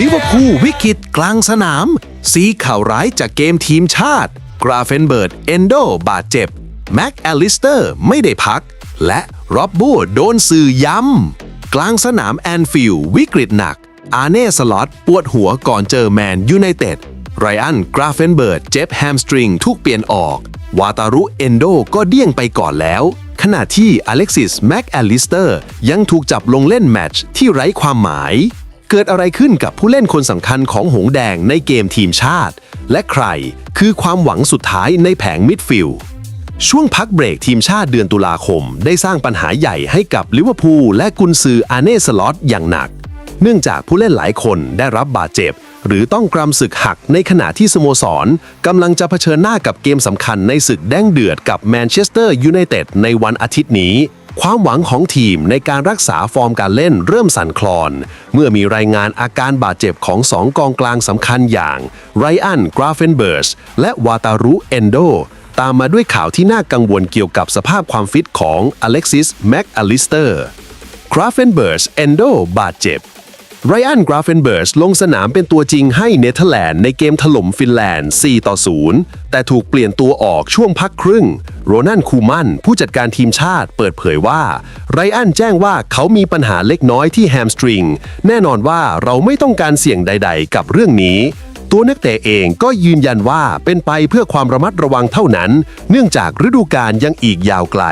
ลิเวอร์พูลวิกฤตกลางสนามสีข่าวร้ายจากเกมทีมชาติ กราเฟนเบิร์ด เอนโด บาดเจ็บ แม็กแอลลิสเตอร์ไม่ได้พัก และร็อบบูโดนสื่อย้ำ กลางสนามแอนฟิลด์วิกฤตหนัก อาเน่สล็อตปวดหัวก่อนเจอแมนยูไนเต็ดไรอันกราเฟนเบิร์ดเจ็บแฮมสตริงทุกเปลี่ยนออก วาตารุเอนโดก็เดี้ยงไปก่อนแล้ว ขณะที่อเล็กซิสแม็กแอลลิสเตอร์ยังถูกจับลงเล่นแมตช์ที่ไร้ความหมาย เกิดอะไรขึ้นกับผู้เล่นคนสำคัญของหงแดงในเกมทีมชาติ และใครคือความหวังสุดท้ายในแผงมิดฟิลด์ช่วงพักเบรกทีมชาติเดือนตุลาคม ได้สร้างปัญหาใหญ่ให้กับลิเวอร์พูลและกุนซืออาเน่สล็อตอย่างหนัก เนื่องจากผู้เล่นหลายคนได้รับบาดเจ็บ หรือต้องกรำศึกหักในขณะที่สโมสรกำลังจะเผชิญหน้ากับเกมสำคัญในศึกแดงเดือดกับแมนเชสเตอร์ยูไนเต็ดในวันอาทิตย์นี้ ความหวังของทีมในการรักษาฟอร์มการเล่นเริ่มสั่นคลอน เมื่อมีรายงานอาการบาดเจ็บของสองกองกลางสำคัญอย่างไรอันกราเฟนเบิร์สและวาตารุเอนโดตามมาด้วยข่าวที่น่ากังวลเกี่ยวกับสภาพความฟิตของอเล็กซิสแม็กอลิสเตอร์กราเฟนเบิร์สเอนโดบาดเจ็บ ไรอันกราฟเฟนเบิร์สลงสนามเป็นตัวจริงให้เนเธอร์แลนด์ในเกมถล่มฟินแลนด์ 4 ต่อ 0 แต่ถูกเปลี่ยนตัวออกช่วงพักครึ่ง โรนันคูมันผู้จัดการทีมชาติเปิดเผยว่า ไรอันแจ้งว่าเขามีปัญหาเล็กน้อยที่แฮมสตริง แน่นอนว่าเราไม่ต้องการเสี่ยงใด ๆ กับเรื่องนี้ตัวนักเตะเองก็ยืนยันว่าเป็นไปเพื่อความระมัดระวังเท่านั้น เนื่องจากฤดูกาลยังอีกยาวไกล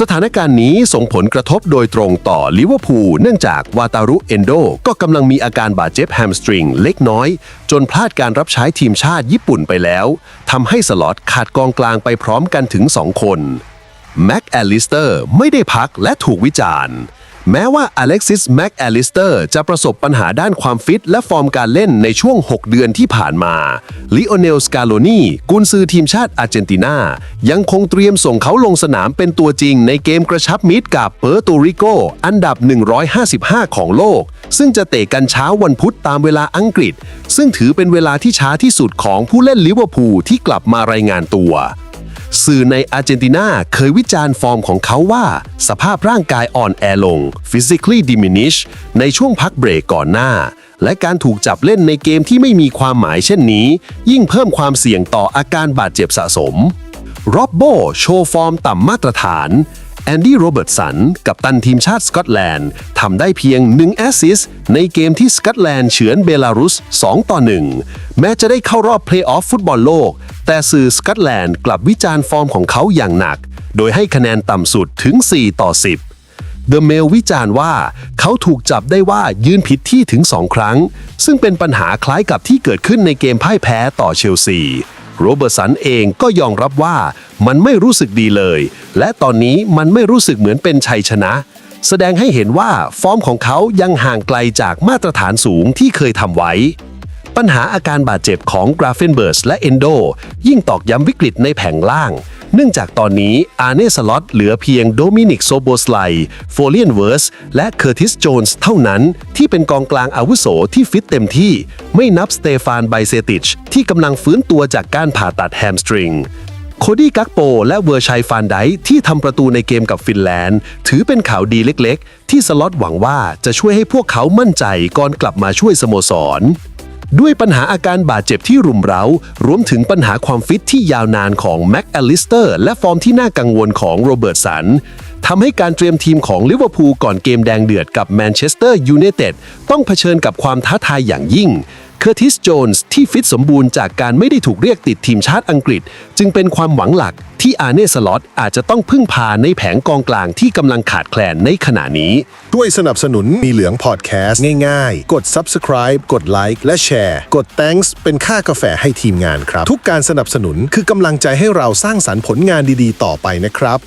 สถานการณ์นี้ส่งผลกระทบโดยตรงต่อลิเวอร์พูลเนื่องจากวาตารุเอนโดก็กำลังมีอาการบาดเจ็บแฮมสตริงเล็กน้อย จนพลาดการรับใช้ทีมชาติญี่ปุ่นไปแล้วทำให้สล็อตขาดกองกลางไปพร้อมกันถึง 2 คนแม็กแอลลิสเตอร์ไม่ได้พักและถูกวิจารณ์ แม้ว่าอเล็กซิสแม็กแอลิสเตอร์จะประสบปัญหาด้านความฟิตและฟอร์มการเล่นในช่วง 6 เดือนที่ผ่านมาลิโอเนลสกาโลนีกุนซือทีมชาติอาร์เจนตินา ยังคงเตรียมส่งเขาลงสนามเป็นตัวจริงในเกมกระชับมิตรกับเปอร์โตริโกอันดับ 155 ของโลก ซึ่งจะเตะกันเช้าวันพุธตามเวลาอังกฤษ ซึ่งถือเป็นเวลาที่ช้าที่สุดของผู้เล่นลิเวอร์พูลที่กลับมารายงานตัว สื่อในอาร์เจนตินาเคยวิจารณ์ฟอร์มของเขาว่า สภาพร่างกายอ่อนแอลง physically diminish ในช่วงพักเบรกก่อนหน้า และการถูกจับเล่นในเกมที่ไม่มีความหมายเช่นนี้ ยิ่งเพิ่มความเสี่ยงต่ออาการบาดเจ็บสะสมร็อบโบโชว์ฟอร์มต่ำมาตรฐาน แอนดี้โรเบิร์ตสันกับตันทีมชาติสกอตแลนด์ทำได้เพียง 1 แอสซิสในเกมที่สกอตแลนด์เฉือนเบลารุส 2 ต่อ 1 แม้จะได้เข้ารอบเพลย์ออฟฟุตบอลโลก แต่สื่อสกอตแลนด์กลับวิจารณ์ฟอร์มของเขาอย่างหนัก โดยให้คะแนนต่ำสุดถึง 4 ต่อ 10เดอะเมลวิจารณ์ว่าเขาถูกจับได้ว่ายืนผิดที่ถึง 2 ครั้ง ซึ่งเป็นปัญหาคล้ายกับที่เกิดขึ้นในเกมพ่ายแพ้ต่อเชลซี โรเบิร์สันเองก็ยอมรับว่ามันไม่รู้สึกดีเลย และตอนนี้มันไม่รู้สึกเหมือนเป็นชัยชนะ แสดงให้เห็นว่าฟอร์มของเขายังห่างไกลจากมาตรฐานสูงที่เคยทำไว้ ปัญหาอาการบาดเจ็บของกราเฟนเบิร์สและเอนโดยิ่งตอกย้ำวิกฤตในแผงล่าง เนื่องจากตอนนี้อาร์เนสล็อตเหลือเพียงโดมินิกโซโบสไลโฟเลียนเวิร์สและเคอร์ติสโจนส์เท่านั้น ที่เป็นกองกลางอาวุโสที่ฟิตเต็มที่ ไม่นับสเตฟานไบเซติช ที่กำลังฟื้นตัวจากการผ่าตัดแฮมสตริงโคดี้กักโป และเวอร์ชัยฟานไดที่ทำประตูในเกมกับฟินแลนด์ ถือเป็นข่าวดีเล็กๆ ที่สล็อตหวังว่าจะช่วยให้พวกเขามั่นใจก่อนกลับมาช่วยสโมสร ด้วยปัญหาอาการบาดเจ็บที่รุมเร้า รวมถึงปัญหาความฟิตที่ยาวนานของแม็กอลิสเตอร์และฟอร์มที่น่ากังวลของโรเบิร์ตสันทำให้การเตรียมทีมของลิเวอร์พูลก่อนเกมแดงเดือดกับแมนเชสเตอร์ยูไนเต็ดต้องเผชิญกับความท้าทายอย่างยิ่ง เคอร์ติส โจนส์ที่ฟิตสมบูรณ์จากการไม่ได้ถูกเรียกติดทีมชาติอังกฤษ จึงเป็นความหวังหลักที่อาร์เน่สล็อตอาจจะต้องพึ่งพาในแผงกองกลางที่กำลังขาดแคลนในขณะนี้ ด้วยสนับสนุนมีเหลืองพอดแคสต์ง่ายๆ กด subscribe กดไลค์และแชร์ กด thanks เป็นค่ากาแฟให้ทีมงานครับ ทุกการสนับสนุนคือกำลังใจให้เราสร้างสรรค์ผลงานดีๆ ต่อไปนะครับ